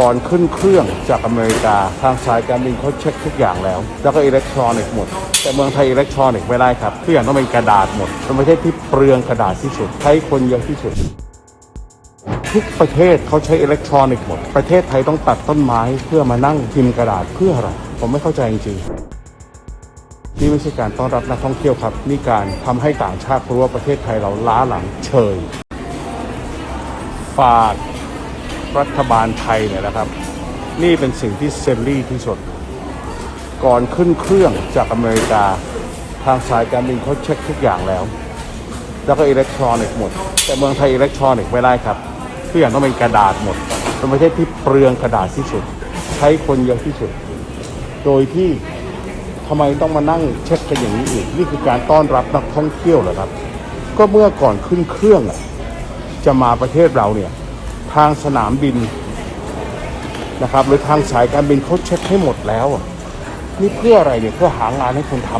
ก่อนขึ้นเครื่องจากอเมริกา ทางสายการบินเขาเช็คทุกอย่างแล้ว แล้วก็อิเล็กทรอนิกส์หมด แต่เมืองไทยอิเล็กทรอนิกส์ไม่ได้ครับทุกอย่างต้องเป็นกระดาษหมดเป็นประเทศที่เปลืองกระดาษที่สุดใช้คนเยอะที่สุดทุกประเทศเขาใช้อิเล็กทรอนิกส์หมด ประเทศไทยต้องตัดต้นไม้เพื่อมานั่งพิมพ์กระดาษเพื่ออะไร ผมไม่เข้าใจจริงๆนี่ไม่ใช่การต้อนรับนักท่องเที่ยวครับ นี่การทำให้ต่างชาติรู้ว่าประเทศไทยเราล้าหลังเฉย ฝาก รัฐบาลไทยเนี่ยนะครับ นี่เป็นสิ่งที่เซนลี่ที่สุด ก่อนขึ้นเครื่องจากอเมริกาทางสายการบินเขาเช็คทุกอย่างแล้ว แล้วก็อิเล็กทรอนิกส์หมด แต่เมืองไทยอิเล็กทรอนิกส์ไม่ได้ครับทุกอย่างต้องเป็นกระดาษหมดเป็นประเทศที่เปลืองกระดาษที่สุด ใช้คนเยอะที่สุด โดยที่ทำไมต้องมานั่งเช็คกันอย่างนี้อีก นี่คือการต้อนรับนักท่องเที่ยวเหรอครับ ก็เมื่อก่อนขึ้นเครื่องอะจะมาประเทศเราเนี่ย ทางสนามบินนะครับหรือทางสายการบินเขาเช็คให้หมดแล้ว นี่เพื่ออะไรเนี่ยเพื่อหางานให้คนท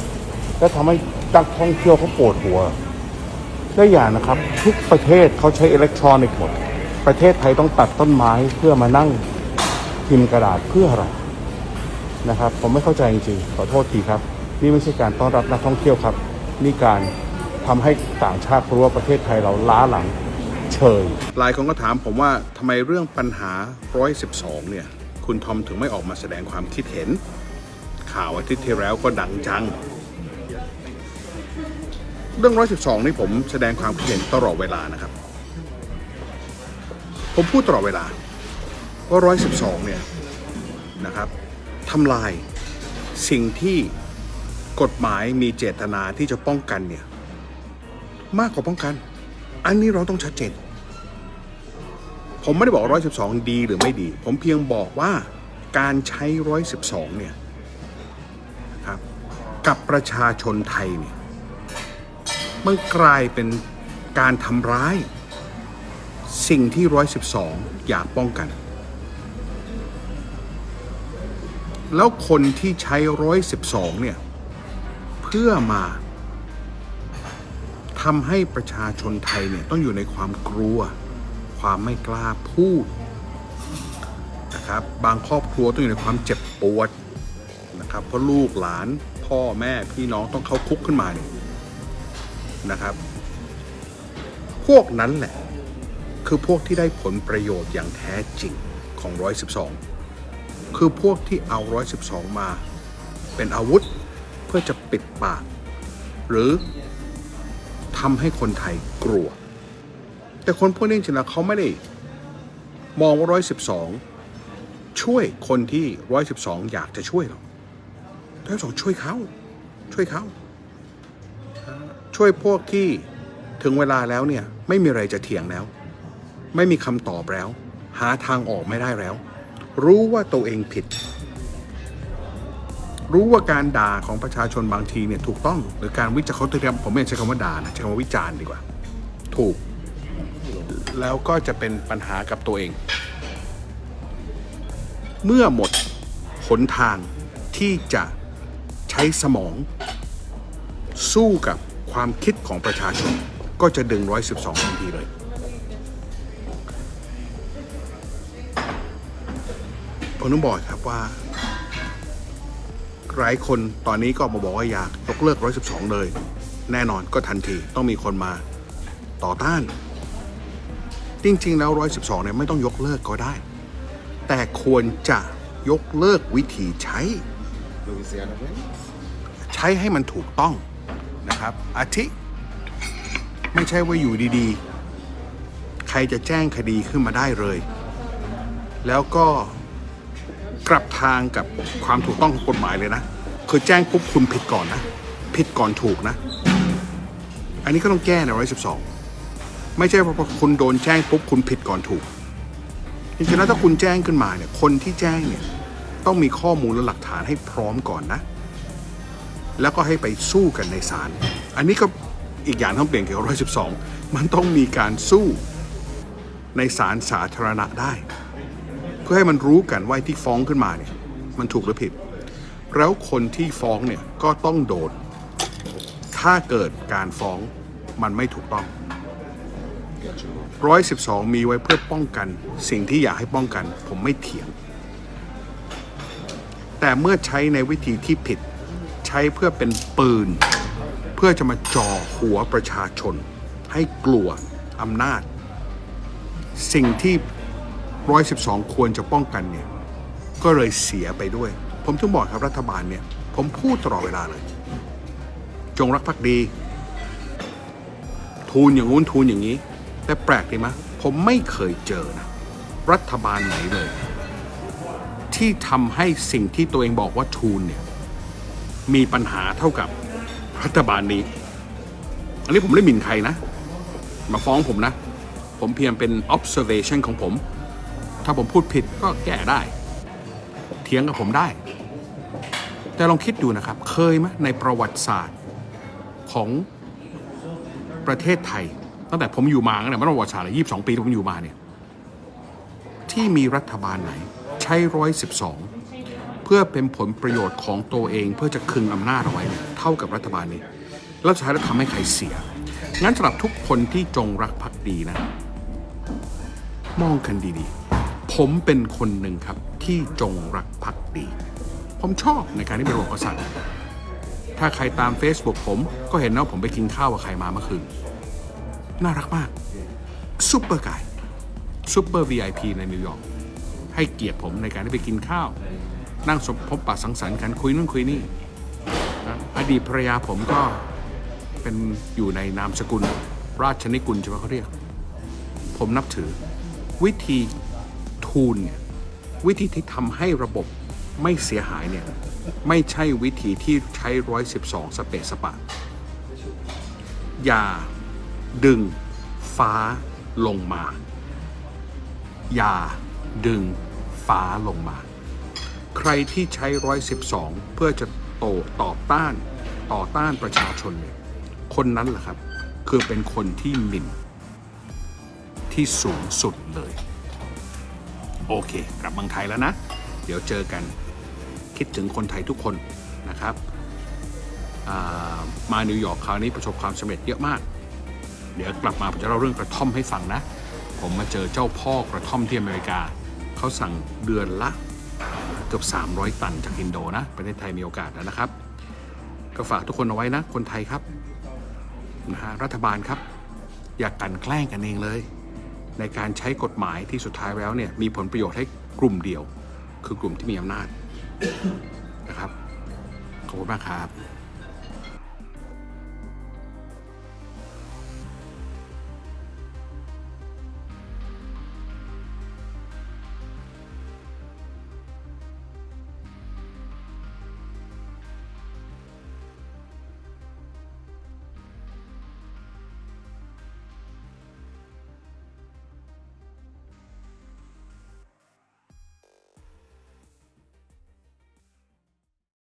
ำแล้วทำให้นักท่องเที่ยวเขาปวดหัวและอย่างนะครับ ทุกประเทศเขาใช้อิเล็กทรอนิกส์หมด ประเทศไทยต้องตัดต้นไม้เพื่อมานั่งพิมพ์กระดาษเพื่ออะไรนะครับ ผมไม่เข้าใจจริงๆขอโทษทีครับ นี่ไม่ใช่การต้อนรับนักท่องเที่ยวครับ นี่การทำให้ต่างชาติรู้ว่าประเทศไทยเราล้าหลัง เฉยหลายคนก็ถามผมว่าทำไมเรื่องปัญหา 112 เนี่ย คุณทอมถึงไม่ออกมาแสดงความคิดเห็น ข่าวอาทิตย์ที่แล้วก็ดังจัง เรื่อง 112 นี่ผมแสดงความคิดเห็นตลอดเวลานะครับ ผมพูดตลอดเวลาว่า 112 เนี่ยนะครับทำลายสิ่งที่กฎหมายมีเจตนาที่จะป้องกันเนี่ย มากกว่าป้องกัน อันนี้เราต้องชัดเจน ผมไม่ได้บอก112ดีหรือไม่ดี ผมเพียงบอกว่าการใช้112เนี่ยครับกับประชาชนไทยเนี่ยมันกลายเป็นการทำร้าย สิ่งที่112องอยากป้องกัน แล้วคนที่ใช้112เนี่ยเพื่อมา ทำให้ประชาชนไทยเนี่ยต้องอยู่ในความกลัว ความไม่กล้าพูดนะครับบางครอบครัวต้องอยู่ในความเจ็บปวดนะครับเพราะลูกหลานพ่อแม่พี่น้องต้องเข้าคุกขึ้นมาเนี่ยนะครับ พวกนั้นแหละ คือพวกที่ได้ผลประโยชน์อย่างแท้จริงของ 112 คือพวกที่เอา 112 มา เป็นอาวุธเพื่อจะปิดปาก หรือ ทำให้คนไทยกลัว แต่คนพวกนี้จริงๆแล้วเขาไม่ได้มองว่าร้อยสิบสองช่วยคนที่ร้อยสิบสองอยากจะช่วยหรอกร้อยสองช่วยเขาช่วยเขาช่วยพวกที่ถึงเวลาแล้วเนี่ยไม่มีอะไรจะเถียงแล้ว ไม่มีคำตอบแล้ว หาทางออกไม่ได้แล้ว รู้ว่าตัวเองผิด รู้ว่าการด่าของประชาชนบางทีเนี่ยถูกต้องหรือการวิจารณ์เขาเรียกผมไม่ใช้คำว่าด่านะใช้คำว่าวิจารณ์ดีกว่า ถูก แล้วก็จะเป็นปัญหากับตัวเอง เมื่อหมดหนทางที่จะใช้สมอง สู้กับความคิดของประชาชน ก็จะดึง 112 ทันทีเลย ผมต้องบอกครับว่า หลายคนตอนนี้ก็มาบอกว่าอยากยกเลิก 112 เลย แน่นอนก็ทันทีต้องมีคนมาต่อต้าน จริง ๆ แล้ว 112 เนี่ยไม่ต้องยกเลิกก็ได้ แต่ควรจะยกเลิกวิธีใช้ ใช้ให้มันถูกต้องนะครับอาทิ ไม่ใช่ว่าอยู่ดีๆ ใครจะแจ้งคดีขึ้นมาได้เลย แล้วก็ กลับทางกับความถูกต้องของกฎหมายเลยนะ คือแจ้งปุ๊บคุณผิดก่อนนะ ผิดก่อนถูกนะ อันนี้ก็ต้องแก้ในร้อยสิบสองไม่ใช่พราะคุณโดนแจ้งปุ๊บคุณผิดก่อนถูกจริงๆแล้วถ้าคุณแจ้งขึ้นมาเนี่ย คนที่แจ้งเนี่ย ต้องมีข้อมูลและหลักฐานให้พร้อมก่อนนะ แล้วก็ให้ไปสู้กันในศาลอันนี้ก็อีกอย่างต้องเปลี่ยนเกี่ยวกับร้อยสิบสองมันต้องมีการสู้ในศาลสาธารณะได้ เพื่อให้มันรู้กันว่าที่ฟ้องขึ้นมาเนี่ยมันถูกหรือผิด แล้วคนที่ฟ้องเนี่ยก็ต้องโดน ถ้าเกิดการฟ้องมันไม่ถูกต้องร้อยสิบสองมีไว้เพื่อป้องกัน สิ่งที่อยากให้ป้องกัน ผมไม่เถียง แต่เมื่อใช้ในวิธีที่ผิด ใช้เพื่อเป็นปืน เพื่อจะมาจ่อหัวประชาชน ให้กลัวอำนาจ สิ่งที่ ร้อยสิบสองควรจะป้องกันเนี่ยก็เลยเสียไปด้วย ผมถึงบอกครับรัฐบาลเนี่ยผมพูดตลอดเวลาเลย จงรักภักดี ทูนอย่างงู้นทูนอย่างนี้ แต่แปลกดีไหมผมไม่เคยเจอนะรัฐบาลไหนเลย ที่ทำให้สิ่งที่ตัวเองบอกว่าทูนเนี่ยมีปัญหาเท่ากับรัฐบาลนี้ อันนี้ผมไม่ได้หมิ่นใครนะ มาฟ้องผมนะ ผมเพียงเป็น observation ของผม ถ้าผมพูดผิดก็แก้ได้ เถียงกับผมได้ แต่ลองคิดดูนะครับ เคยไหมในประวัติศาสตร์ของประเทศไทย ตั้งแต่ผมอยู่มาตั้งแต่ประวัติศาสตร์ยี่สิบสองปีที่ผมอยู่มาเนี่ยที่มีรัฐบาลไหน ใช้ร้อยสิบสองเพื่อเป็นผลประโยชน์ของตัวเองเพื่อจะคึงอำนาจเอาไว้เนี่ยเท่ากับรัฐบาลนี้ แล้วสุดท้ายแล้วทำให้ใครเสีย งั้นสำหรับทุกคนที่จงรักภักดีนะ มองกันดีๆ ผมเป็นคนหนึ่งครับที่จงรักภักดี ผมชอบในการที่เป็นหลวงกษัตริย์ ถ้าใครตาม Facebook ผมก็เห็นนะว่าผมไปกินข้าวกับใครมาเมื่อคืน น่ารักมากซุปเปอร์ไกซุปเปอร์ VIP ในนิวยอร์กให้เกียรติผมในการที่ไปกินข้าว นั่งสมพบปะสังสรรค์กันคุยนู่นคุยนี่อดีตภรรยาผมก็เป็นอยู่ในนามสกุล ราชนิกุลใช่ไหมเขาเรียก ผมนับถือวิธี ทูนเนี่ยวิธีที่ทำให้ระบบไม่เสียหายเนี่ยไม่ใช่วิธีที่ใช้ร้อยสิบสองสเปซสปะ อย่าดึงฟ้าลงมา อย่าดึงฟ้าลงมา ใครที่ใช้ร้อยสิบสองเพื่อจะโตตอบต้านต่อต้านประชาชนเนี่ยคนนั้นแหละครับ คือเป็นคนที่หมิ่นที่สูงสุดเลย โอเค กลับเมืองไทยแล้วนะ เดี๋ยวเจอกันคิดถึงคนไทยทุกคนนะครับามานิวยอร์กคราวนี้ประสบความสำเร็จเยอะมาก เดี๋ยวกลับมาผมจะเล่าเรื่องกระท่อมให้ฟังนะ ผมมาเจอเจ้าพ่อกระท่อมที่อเมริกา เขาสั่งเดือนละเกือบ 300 ตันจากอินโดนะประเทศไทยมีโอกาสแล้วนะครับ ก็ฝากทุกคนเอาไว้นะ คนไทยครับนะฮะรัฐบาลครับ อย่ากกันแกล้งกันเองเลย ในการใช้กฎหมายที่สุดท้ายแล้วเนี่ยมีผลประโยชน์ให้กลุ่มเดียว คือกลุ่มที่มีอำนาจนะครับ ขอบคุณมากครับ